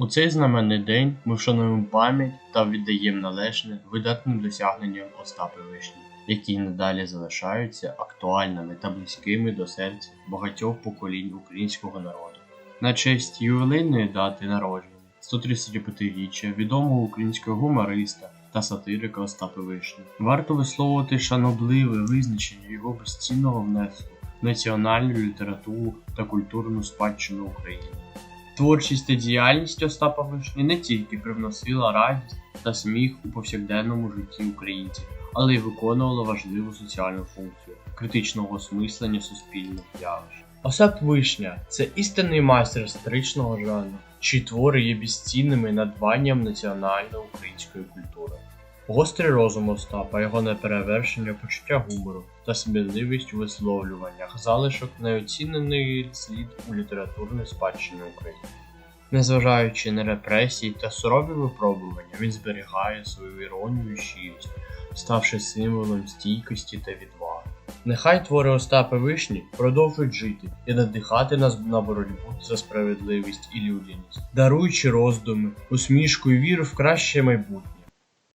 У цей знаменний день ми вшануємо пам'ять та віддаємо належне видатним досягненням Остапа Вишні, які надалі залишаються актуальними та близькими до серця багатьох поколінь українського народу. На честь ювілейної дати народження 135-річчя відомого українського гумориста та сатирика Остапа Вишні. Варто висловити шанобливе визначення його безцінного внеску в національну літературу та культурну спадщину України. Творчість та діяльність Остапа Вишні не тільки привносила радість та сміх у повсякденному житті українців, але й виконувала важливу соціальну функцію критичного осмислення суспільних явищ. Остап Вишня це істинний майстер сатиричного жанру, чиї твори є безцінними надбанням національної української культури. Гострий розум Остапа, його неперевершення почуття гумору та сміливість у висловлюваннях залишок неоцінений слід у літературній спадщині України. Незважаючи на репресії та сурові випробування, він зберігає свою іронію і щирість, ставши символом стійкості та відваги. Нехай твори Остапа Вишні продовжують жити і надихати нас на боротьбу за справедливість і людяність, даруючи роздуми, усмішку і віру в краще майбутнє.